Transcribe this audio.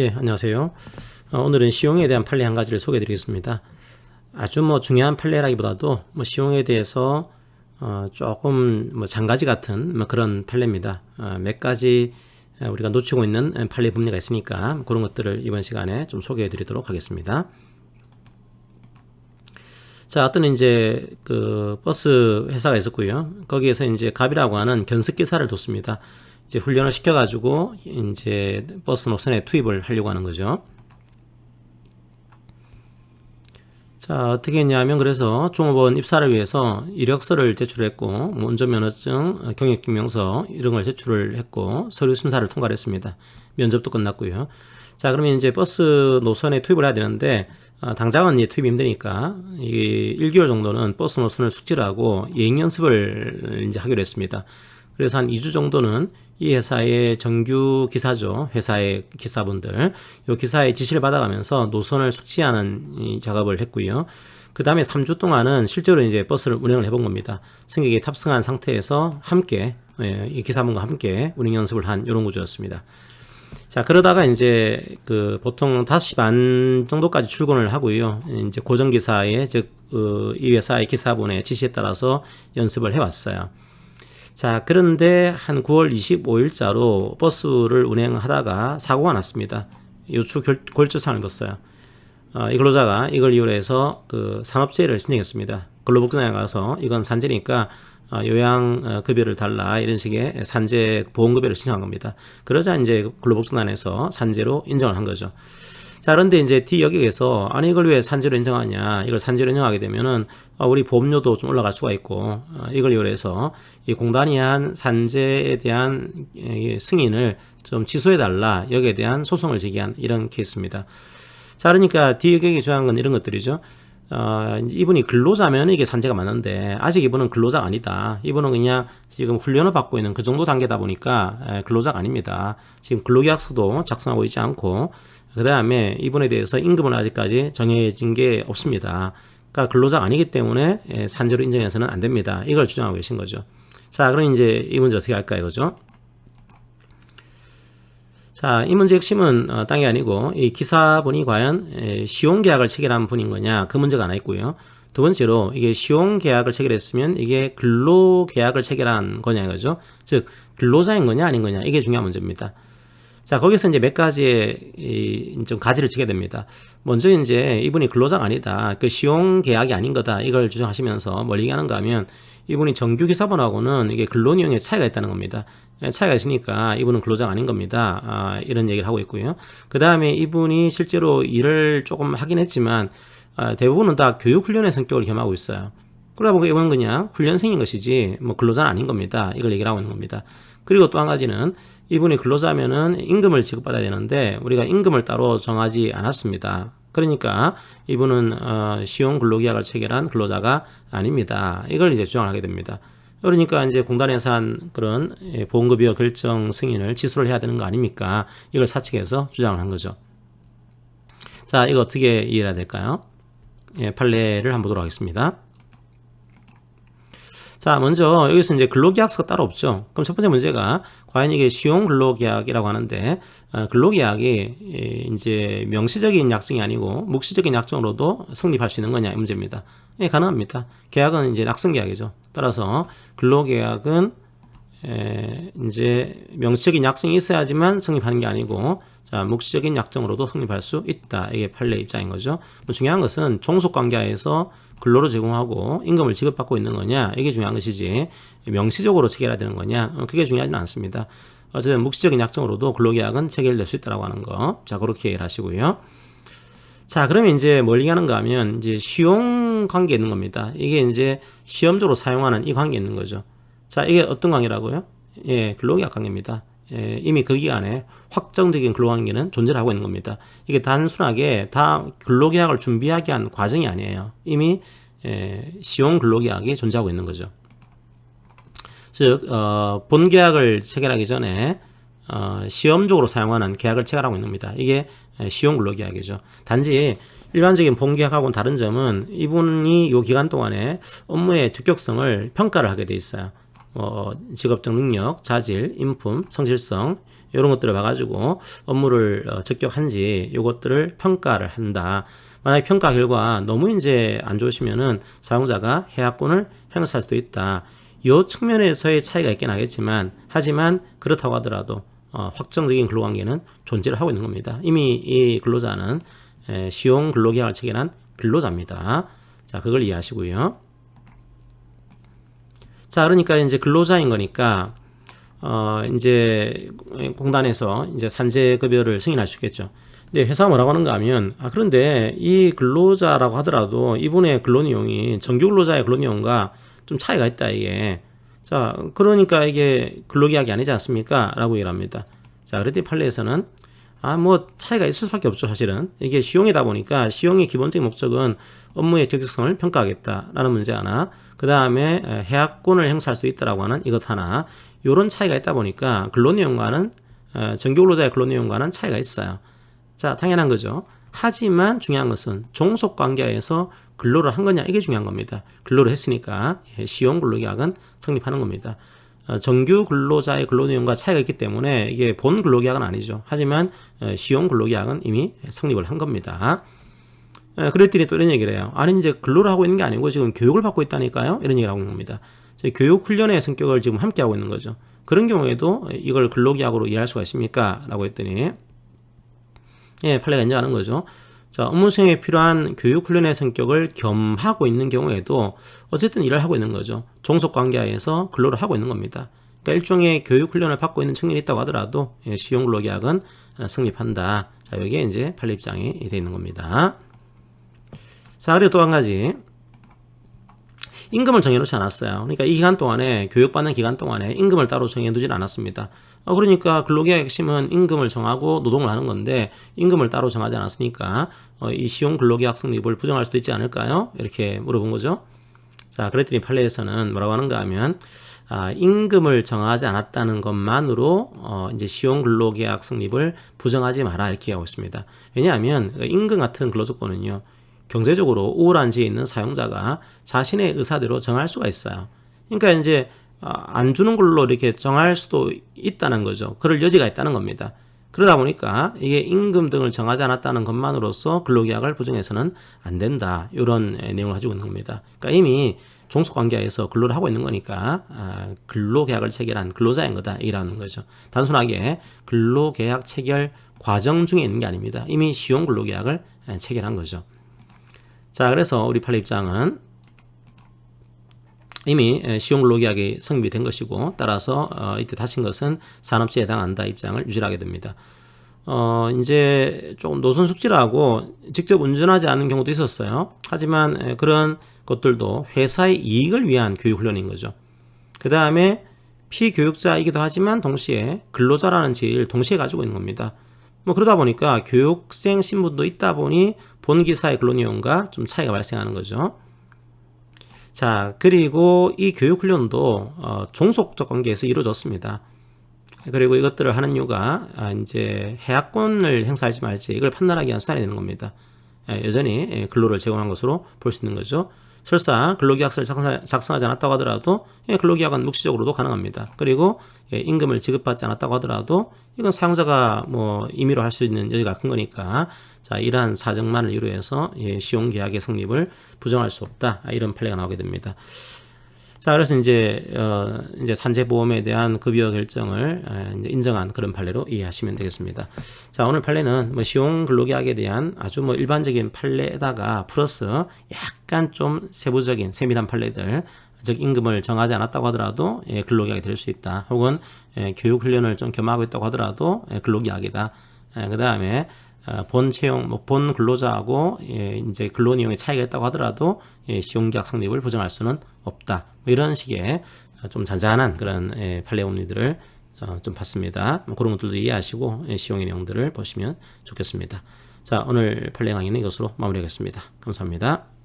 예, 안녕하세요. 어, 오늘은 시용에 대한 판례 한 가지를 소개해 드리겠습니다. 아주 뭐 중요한 판례라기보다도 뭐 시용에 대해서 어, 조금 뭐 장가지 같은 뭐 그런 판례입니다. 어, 몇 가지 어, 우리가 놓치고 있는 판례 법리가 있으니까 그런 것들을 이번 시간에 좀 소개해 드리도록 하겠습니다. 자, 어떤 이제 그 버스 회사가 있었고요. 거기에서 이제 갑이라고 하는 견습 기사를 뒀습니다. 이제 훈련을 시켜가지고 이제 버스 노선에 투입을 하려고 하는 거죠. 자, 어떻게 했냐면 그래서 종업원 입사를 위해서 이력서를 제출했고 뭐 운전면허증, 경력증명서 이런 걸 제출을 했고 서류 심사를 통과를 했습니다. 면접도 끝났고요. 자, 그러면 이제 버스 노선에 투입을 해야 되는데 아, 당장은 이제 투입이 힘드니까 이 1개월 정도는 버스 노선을 숙지를 하고 예행 연습을 이제 하기로 했습니다. 그래서 한 2주 정도는 이 회사의 정규 기사죠. 회사의 기사분들. 요 기사의 지시를 받아가면서 노선을 숙지하는 이 작업을 했고요. 그 다음에 3주 동안은 실제로 이제 버스를 운행을 해본 겁니다. 승객이 탑승한 상태에서 함께, 예, 이 기사분과 함께 운행 연습을 한 이런 구조였습니다. 자, 그러다가 이제 그 보통 5시 반 정도까지 출근을 하고요. 이제 고정기사의, 즉, 어, 이 회사의 기사분의 지시에 따라서 연습을 해왔어요. 자, 그런데 한 9월 25일자로 버스를 운행하다가 사고가 났습니다. 요추 골절상을 입었어요. 어, 이 근로자가 이걸 이유로 해서 그 산업재해를 신청했습니다. 근로복지관에 가서 이건 산재니까 어, 요양급여를 달라 이런 식의 산재 보험급여를 신청한 겁니다. 그러자 이제 근로복지관에서 산재로 인정을 한 거죠. 자, 그런데 이제 D 여기에서 아니 이걸 왜 산재로 인정하냐? 이걸 산재로 인정하게 되면은 아, 우리 보험료도 좀 올라갈 수가 있고 어, 이걸 해서 이 공단이 한 산재에 대한 승인을 좀 취소해 달라 여기에 대한 소송을 제기한 이런 케이스입니다. 자, 그러니까 D 여기에 중요한 건 이런 것들이죠. 어, 이분이 근로자면 이게 산재가 맞는데 아직 이분은 근로자가 아니다. 이분은 그냥 지금 훈련을 받고 있는 그 정도 단계다 보니까 에, 근로자가 아닙니다. 지금 근로계약서도 작성하고 있지 않고 그 다음에 이분에 대해서 임금은 아직까지 정해진 게 없습니다. 그러니까 근로자가 아니기 때문에 예, 산재로 인정해서는 안 됩니다. 이걸 주장하고 계신 거죠. 자, 그럼 이제 이 문제 어떻게 할까요, 그죠? 자, 이 문제 핵심은 어, 땅이 아니고 이 기사분이 과연 에, 시용 계약을 체결한 분인 거냐 그 문제가 하나 있고요. 두 번째로 이게 시용 계약을 체결했으면 이게 근로 계약을 체결한 거냐 이거죠. 즉 근로자인 거냐 아닌 거냐 이게 중요한 문제입니다. 자, 거기서 이제 몇 가지의 이 좀 가지를 치게 됩니다. 먼저 이제 이분이 근로자가 아니다. 그 시용 계약이 아닌 거다. 이걸 주장하시면서 뭘 얘기하는가 하면 이분이 정규 기사분하고는 이게 근로니용에 차이가 있다는 겁니다. 예, 차이가 있으니까 이분은 근로자가 아닌 겁니다. 아, 이런 얘기를 하고 있고요. 그 다음에 이분이 실제로 일을 조금 하긴 했지만 아, 대부분은 다 교육훈련의 성격을 겸하고 있어요. 그러다 보니까 이건 그냥 훈련생인 것이지 뭐 근로자는 아닌 겁니다. 이걸 얘기를 하고 있는 겁니다. 그리고 또 한 가지는 이분이 근로자면은 임금을 지급받아야 되는데 우리가 임금을 따로 정하지 않았습니다. 그러니까 이분은 어, 시용 근로계약을 체결한 근로자가 아닙니다. 이걸 이제 주장을 하게 됩니다. 그러니까 이제 공단에서 한 그런 예, 보험급여 결정 승인을 취소를 해야 되는 거 아닙니까? 이걸 사측에서 주장을 한 거죠. 자, 이거 어떻게 이해해야 될까요? 예, 판례를 한번 보도록 하겠습니다. 자, 먼저 여기서 이제 근로계약서가 따로 없죠. 그럼 첫 번째 문제가 과연 이게 시용 근로계약이라고 하는데 어, 근로계약이 이제 명시적인 약정이 아니고 묵시적인 약정으로도 성립할 수 있는 거냐 이 문제입니다. 예, 가능합니다. 계약은 이제 낙성계약이죠. 따라서 근로계약은 에, 이제 명시적인 약정이 있어야지만 성립하는 게 아니고 자, 묵시적인 약정으로도 성립할 수 있다. 이게 판례 입장인 거죠. 뭐 중요한 것은 종속 관계에서 근로를 제공하고 임금을 지급받고 있는 거냐 이게 중요한 것이지 명시적으로 체결해야 되는 거냐 어, 그게 중요하지는 않습니다. 어쨌든 묵시적인 약정으로도 근로계약은 체결될 수 있다라고 하는 거. 자 그렇게 이해를 하시고요. 자 그러면 이제 뭘 얘기하는가 하면 이제 시용 관계 있는 겁니다. 이게 이제 시험적으로 사용하는 이 관계 있는 거죠. 자 이게 어떤 관계라고요? 예 근로계약 관계입니다. 예, 이미 그 기간에 확정적인 근로관계는 존재를 하고 있는 겁니다. 이게 단순하게 다 근로계약을 준비하게 한 과정이 아니에요. 이미 예, 시용 근로계약이 존재하고 있는 거죠. 즉, 어, 본 계약을 체결하기 전에 어, 시험적으로 사용하는 계약을 체결하고 있는 겁니다. 이게 시용 근로계약이죠. 단지 일반적인 본계약하고는 다른 점은 이분이 이 기간 동안에 업무의 적격성을 평가를 하게 돼 있어요. 어, 직업적 능력, 자질, 인품, 성실성 이런 것들을 봐가지고 업무를 어, 적격한지 이것들을 평가를 한다. 만약 평가 결과 너무 이제 안 좋으시면은 사용자가 해약권을 행사할 수도 있다. 이 측면에서의 차이가 있긴 하겠지만 하지만 그렇다고 하더라도 어, 확정적인 근로관계는 존재를 하고 있는 겁니다. 이미 이 근로자는 에, 시용 근로계약을 체결한 근로자입니다. 자, 그걸 이해하시고요. 자, 그러니까 이제 근로자인 거니까 어, 이제 공단에서 이제 산재 급여를 승인할 수 있겠죠. 근데 회사가 뭐라고 하는가 하면 아 그런데 이 근로자라고 하더라도 이분의 근로 내용이 정규 근로자의 근로 내용과 좀 차이가 있다 이게. 자 그러니까 이게 근로계약이 아니지 않습니까? 라고 얘기를 합니다. 자 그랬더니 판례에서는 아 뭐 차이가 있을 수밖에 없죠 사실은. 이게 시용이다 보니까 시용의 기본적인 목적은 업무의 적격성을 평가하겠다라는 문제 하나 그 다음에 해약권을 행사할 수 있다라고 하는 이것 하나 요런 차이가 있다 보니까 근로 내용과는 정규 근로자의 근로 내용과는 차이가 있어요 자, 당연한 거죠. 하지만 중요한 것은 종속 관계에서 근로를 한 거냐 이게 중요한 겁니다. 근로를 했으니까 예, 시용 근로계약은 성립하는 겁니다. 어, 정규 근로자의 근로 내용과 차이가 있기 때문에 이게 본 근로계약은 아니죠. 하지만 어, 시용 근로계약은 이미 성립을 한 겁니다. 어, 그랬더니 또 이런 얘기를 해요. 아니 이제 근로를 하고 있는 게 아니고 지금 교육을 받고 있다니까요. 이런 얘기를 하고 있는 겁니다. 교육 훈련의 성격을 지금 함께 하고 있는 거죠. 그런 경우에도 이걸 근로계약으로 이해할 수가 있습니까? 라고 했더니 예, 판례가 인정하는 거죠. 자, 업무 수행에 필요한 교육 훈련의 성격을 겸하고 있는 경우에도 어쨌든 일을 하고 있는 거죠. 종속 관계하에서 근로를 하고 있는 겁니다. 그러니까 일종의 교육 훈련을 받고 있는 측면이 있다고 하더라도 예, 시용 근로계약은 어, 성립한다. 자, 여기에 이제 판례 입장이 되어 있는 겁니다. 자, 그리고 또 한 가지. 임금을 정해놓지 않았어요. 그러니까 이 기간 동안에 교육받는 기간 동안에 임금을 따로 정해두진 않았습니다. 어, 그러니까 근로계약 핵심은 임금을 정하고 노동을 하는 건데 임금을 따로 정하지 않았으니까 어, 이 시용 근로계약 성립을 부정할 수도 있지 않을까요? 이렇게 물어본 거죠. 자, 그랬더니 판례에서는 뭐라고 하는가 하면 아, 임금을 정하지 않았다는 것만으로 어, 이제 시용 근로계약 성립을 부정하지 마라 이렇게 하고 있습니다. 왜냐하면 그 임금 같은 근로조건은요 경제적으로 우월한 지에 있는 사용자가 자신의 의사대로 정할 수가 있어요. 그러니까 이제 아, 안 주는 걸로 이렇게 정할 수도 있다는 거죠. 그럴 여지가 있다는 겁니다. 그러다 보니까 이게 임금 등을 정하지 않았다는 것만으로서 근로계약을 부정해서는 안 된다. 이런 내용을 가지고 있는 겁니다. 그러니까 이미 종속관계에서 근로를 하고 있는 거니까 아, 근로계약을 체결한 근로자인 거다 이라는 거죠. 단순하게 근로계약 체결 과정 중에 있는 게 아닙니다. 이미 시용 근로계약을 체결한 거죠. 자, 그래서 우리 판례 입장은 이미 시용 근로계약이 성립이 된 것이고 따라서 어, 이때 다친 것은 산업재해에 해당한다 입장을 유지하게 됩니다. 어, 이제 조금 노선 숙지라고 직접 운전하지 않는 경우도 있었어요. 하지만 그런 것들도 회사의 이익을 위한 교육 훈련인 거죠. 그 다음에 피교육자이기도 하지만 동시에 근로자라는 지위를 동시에 가지고 있는 겁니다. 뭐 그러다 보니까 교육생 신분도 있다 보니 본 기사의 근로 내용과 좀 차이가 발생하는 거죠. 자, 그리고 이 교육 훈련도 어, 종속적 관계에서 이루어졌습니다. 그리고 이것들을 하는 이유가 아, 이제 해약권을 행사할지 말지 이걸 판단하기 위한 수단이 되는 겁니다. 예, 여전히 예, 근로를 제공한 것으로 볼 수 있는 거죠. 설사 근로계약서를 작성하 지 않았다고 하더라도 예, 근로계약은 묵시적으로도 가능합니다. 그리고 임금을 지급받지 않았다고 하더라도 이건 사용자가 뭐 임의로 할 수 있는 여지가 큰 거니까 자, 이러한 사정만을 이루해서 예, 시용계약의 성립을 부정할 수 없다. 이런 판례가 나오게 됩니다. 자, 그래서 이제, 어, 이제 산재보험에 대한 급여 결정을 인정한 그런 판례로 이해하시면 되겠습니다. 자, 오늘 판례는 뭐 시용 근로계약에 대한 아주 뭐 일반적인 판례에다가 플러스 약간 좀 세부적인 세밀한 판례들, 즉 임금을 정하지 않았다고 하더라도 예, 근로계약이 될 수 있다. 혹은 예, 교육 훈련을 좀 겸하고 있다고 하더라도 예, 근로계약이다. 예, 그 다음에 어, 본 채용, 뭐본 근로자하고 예, 이제 근로 내용의 차이가 있다고 하더라도 예, 시용계약 성립을 부정할 수는 없다. 뭐 이런 식의 좀 잔잔한 그런 예, 판례 법리들을 어, 좀 봤습니다. 뭐 그런 것들도 이해하시고 예, 시용의 내용들을 보시면 좋겠습니다. 자, 오늘 판례 강의는 이것으로 마무리하겠습니다. 감사합니다.